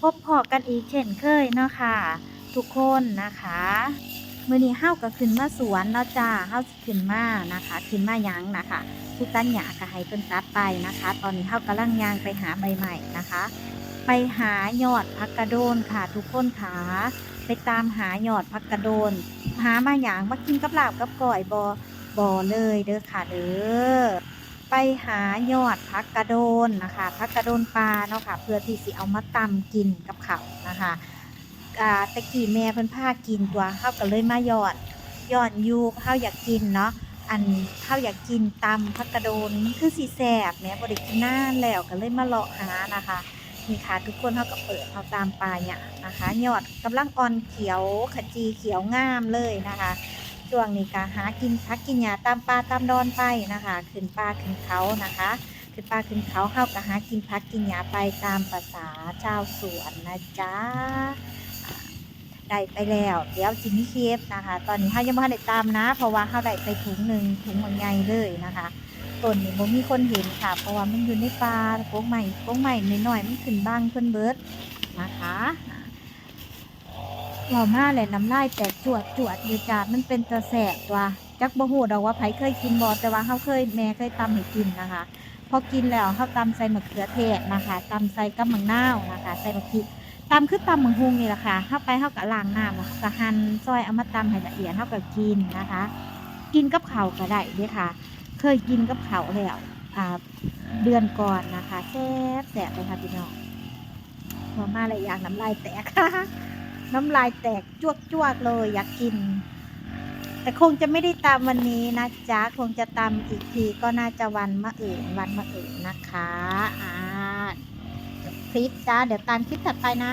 พบพอกันอีกเช่นเคยเนาะค่ะ ทุกคนนะคะมื้อนี้เฮาก็ขึ้นมาสวนเนาะจ้าเฮาสิขึ้นมานะคะ ขึ้นมายังนะคะผู้ตันหญ้าก็ให้เพิ่นตัดไปนะคะ ตอนนี้เฮากำลังยางไปหาใบใหม่นะคะ ไปหายอดพักกระโดนค่ะ ทุกคนค่ะไปตามหายอดพักกระโดน หามาหยังมากินกับลาบกับก้อยบอบอเลยเด้อค่ะเด้อ ไปหายอดพักกระโดนนะคะพักกระโดนปลาเนาะค่ะเพื่อที่สิเอามาตำกินกับเขานะคะตะกี้แม่เพิ่นพากินตัวเฮาก็เลยมายอดยอดยูเฮาอยากกินเนาะอันเฮาอยากกินตำพักกระโดนคือสิแซ่บแม่บ่ได้กินนานแล้วก็เลยมาเลาะหานะคะนี่ค่ะทุกคนเขาก็เปิดเอาตามปลาเนี่ยนะคะยอดกำลังอ่อนเขียวขจีเขียวงามเลยนะคะ ช่วงนี้ก็หากินพักกินหญ้าตามปลาตามดอนไปนะคะ ขึ้นปลาขึ้นเขานะคะ ขึ้นปลาขึ้นเขาเข้าก็หากินพักกินหญ้าไปตามภาษาชาวสวนนะจ๊ะได้ไปแล้วเดี๋ยวจิมมี่เคฟนะคะ ตอนนี้เขายังไม่ได้ตามนะ เพราะว่าเขาได้ไปถุงหนึ่งถุงมันใหญ่เลยนะคะต้นนี่บ่มีคนเห็นค่ะ เพราะว่ามันอยู่ในป่าโค้งใหม่โค้งใหม่น้อยๆมันขึ้นบ้างเพิ่นเบิร์ดนะคะ เรามาเลยน้ำลายแตกจวดจวดอยู่จ้ามันเป็นตะแสบตัวจักบ่ฮู้ดอกว่าไผเคยกินบ่แต่ว่าเฮาเคยแม่เคยตำให้กินนะคะพอกินแล้วเฮาตำใส่มะเขือเทศนะคะตำใส่กับมะนาวนะคะใส่มะพริตำคือตำมะฮุงนี่แหละค่ะเฮาไปเฮาก็ล้างน้ำแล้วก็หั่นซอยเอามาตำให้ละเอียดเฮาก็กินนะคะ กินกับข้าวก็ได้เด้ค่ะ เคยกินกับเขาวแล้วอ่าเดือนก่อนนะคะแซ่บแสบเลยค่ะพี่น้องพอมาเลยอยากน้ำลายแตก น้ำลายแตกจวกจวกๆเลยอยากกิน แต่คงจะไม่ได้ตามวันนี้นะจ๊ะ คงจะตามอีกทีก็น่าจะวันมะอื่นวันมะอื่นนะคะอ่าคลิปจ้าเดี๋ยวตามคลิปถัดไปนะ